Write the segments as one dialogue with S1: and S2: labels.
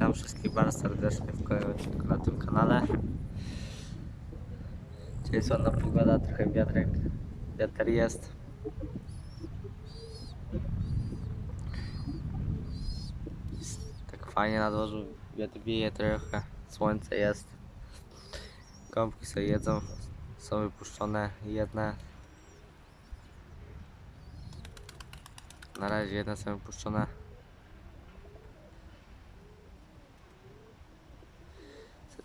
S1: Witam wszystkich bardzo serdecznie w kolejnym odcinku na tym kanale. Dzisiaj jest ładna pogoda, trochę wiatrek, wiatr jest. Tak fajnie na dworzu, wiatr wieje trochę, słońce jest. Gąbki sobie jedzą, są wypuszczone jedne. Na razie jedne są wypuszczone.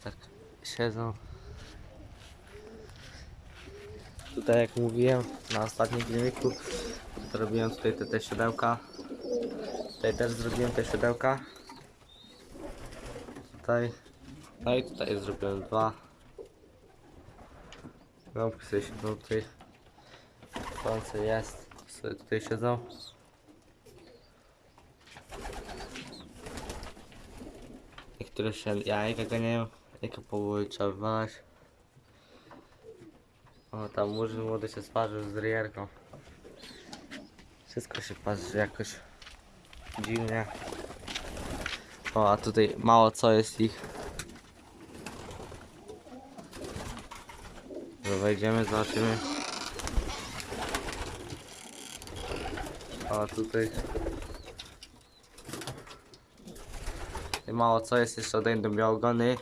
S1: Tak siedzą. Tutaj jak mówiłem na ostatnim filmiku, zrobiłem tutaj te, te siodełka. Tutaj też zrobiłem te siodełka. Tutaj. No i tutaj zrobiłem dwa. Gąbki sobie siedzą tutaj. Słońce jest. Sobie tutaj siedzą. Niektóre się jajka ganiają. Jaka połycza masz? O, tam murzyn młody się sparzył z ryjerką. Wszystko się parzy jakoś dziwnie. O, a tutaj mało co jest ich. Że wejdziemy, zobaczymy. O, tutaj. I mało co jest jeszcze od jednej białogony.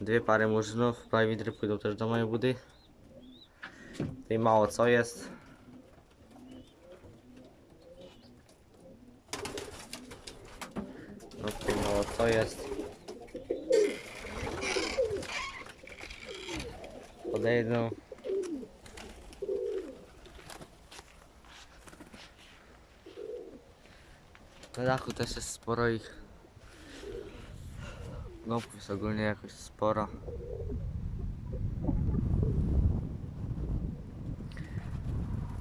S1: Dwie pary murzynów. Prawidry pójdą też do mojej budy. Tutaj mało co jest. No tutaj mało co jest. Podejdą. Na dachu też jest sporo ich. Gąbków jest ogólnie jakoś sporo.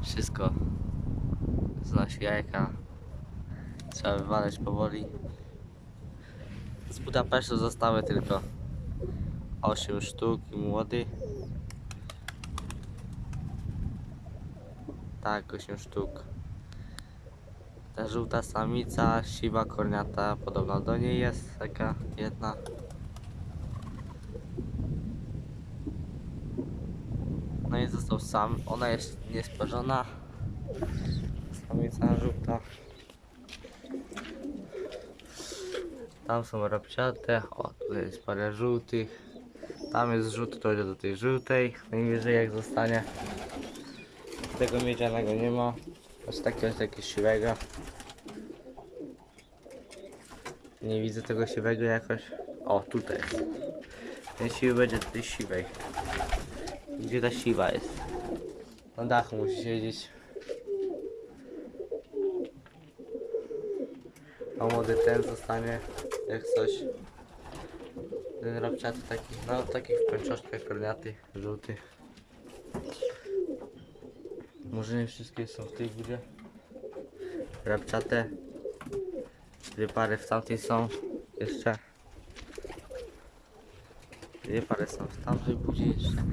S1: Wszystko znosi jajka. Trzeba wywalać powoli. Z Budapesztu zostały tylko 8 sztuk i młody. Tak, 8 sztuk. Ta żółta samica, siwa korniata, podobno do niej jest taka jedna. No i został sam, ona jest niesparzona. Samica żółta. Tam są rapciate, o tutaj jest parę żółtych. Tam jest żółty, to idzie do tej żółtej. Najwyżej jak zostanie. Tego miedzianego nie ma. Aż takiego jakiegoś siwego. Nie widzę tego siwego jakoś. O, tutaj jest. Ten siwy będzie tej siwej. Gdzie ta siwa jest? Na dachu musi siedzieć. A młody ten zostanie jak coś. Ten rabciaty taki, no takich w pęczoszkach korniaty, żółty. Murzyny wszystkie są w tej budzie. Rabciate. Dwie pary w tamtej są jeszcze. Dwie pary są w tamtej budzie jeszcze.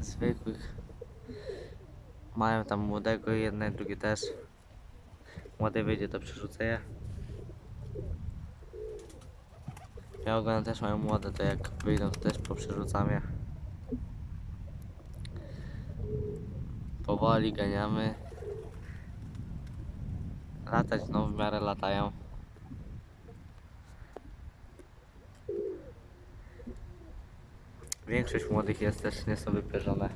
S1: Zwykłych. Mają tam młodego i jedne, drugie też. Młode wyjdzie to przerzucę je. Białogony też mają młode, to jak wyjdą to też poprzerzucam je. Powoli ganiamy. Latać no w miarę latają. Większość młodych jest też nie są wypierzone.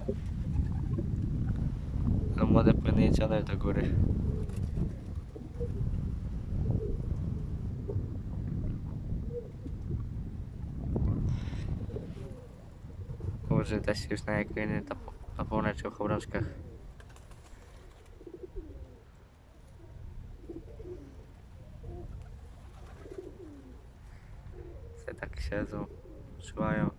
S1: No młode powinny jecione do góry. Może też się już na jak na północy o chorążkach. Tak siedzą, trzymają.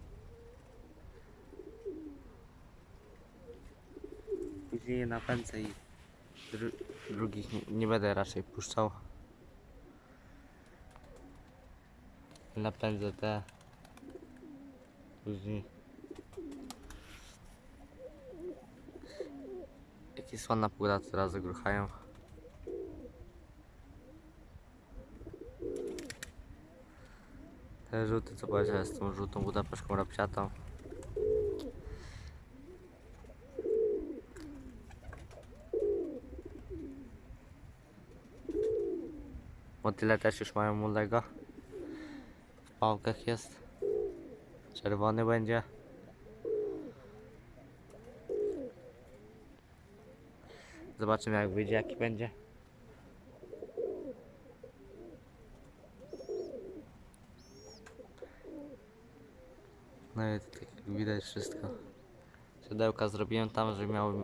S1: Później je napędzę i dru drugich nie, nie będę raczej puszczał. Napędzę te. Później. Jak jest ładna pogoda, to. Ten żółty co powiedziałem z tą żółtą budapeszką rapciatą. Motyle też już mają młodego. W pałkach jest. Czerwony będzie. Zobaczymy jak wyjdzie, jaki będzie. No i to tak widać wszystko. Siodełka zrobiłem tam, żeby miały,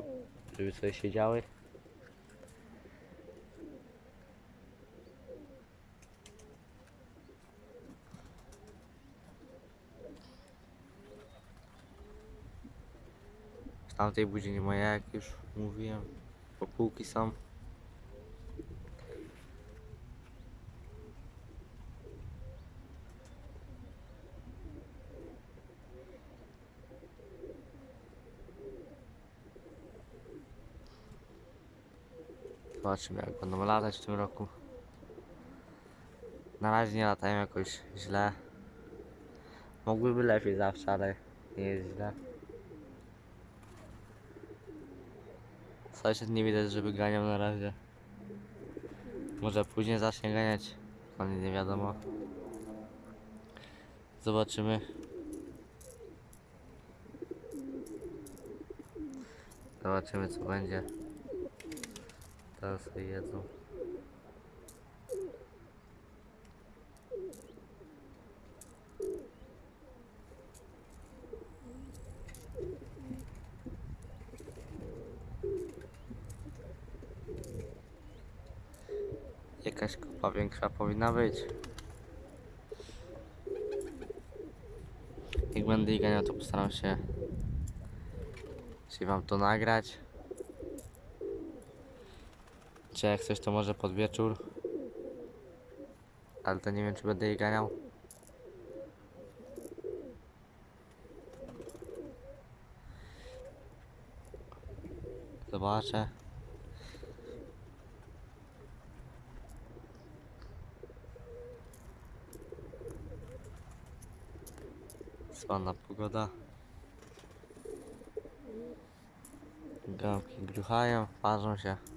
S1: żeby sobie siedziały. W tamtej budzie nie ma jak już mówiłem. Popółki są. Zobaczymy jak będą latać w tym roku. Na razie nie latają jakoś źle. Mogłyby lepiej zawsze, ale nie jest źle. Sąsiad nie widać, żeby ganiał na razie. Może później zacznie ganiać, ale nie wiadomo. Zobaczymy. Zobaczymy co będzie. Teraz sobie jedzą. Jakaś kupa większa powinna być. Jak będę jej ganiał, to postaram się, się wam to nagrać. Czy jak coś to może pod wieczór. Ale to nie wiem czy będę jej ganiał. Zobaczę. Słana pogoda. Gałki gruchają, parzą się.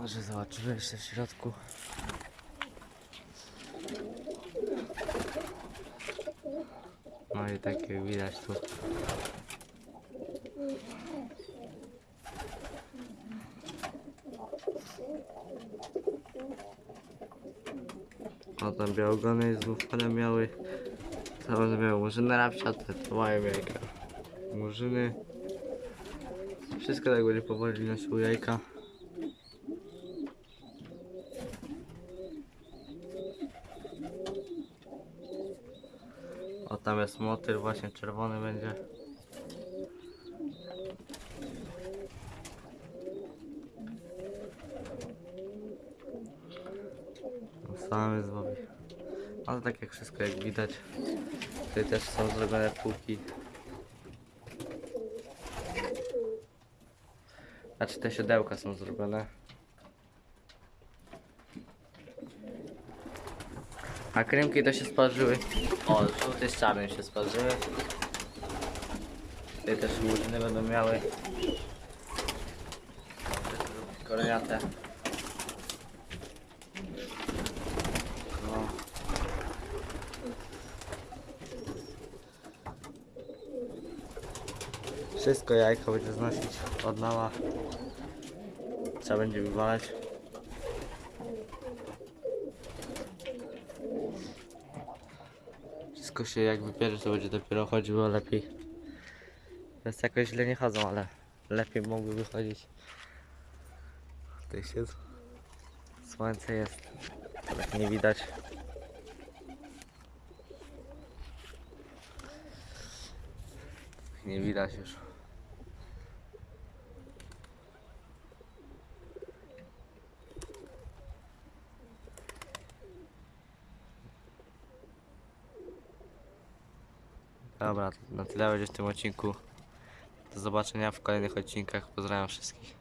S1: Może zobaczymy jeszcze w środku. No i tak jak widać tu. O tam białogony znów ale miały. Całe miały murzyny rapsiate, to mają jajka. Murzyny. Wszystko tak będzie powoli nosiło jajka. Tam jest motyl właśnie czerwony będzie. No, Sam jest Bobby. Ale tak jak wszystko jak widać. Tutaj też są zrobione półki. Znaczy te siodełka są zrobione. A krymki to się sparzyły. O, żółty z czarnym się sparzyły. Tutaj też murzyny będą miały. Koroniate. No. Wszystko jajko będzie znosić od nowa. Trzeba będzie wywalać. Wszystko się jak wypierze, to będzie dopiero chodziło lepiej. Więc jakoś źle nie chodzą, ale lepiej mogły wychodzić. Tutaj się słońce jest, tak nie widać. Nie widać już. Dobra, na tyle będzie w tym odcinku. Do zobaczenia w kolejnych odcinkach. Pozdrawiam wszystkich.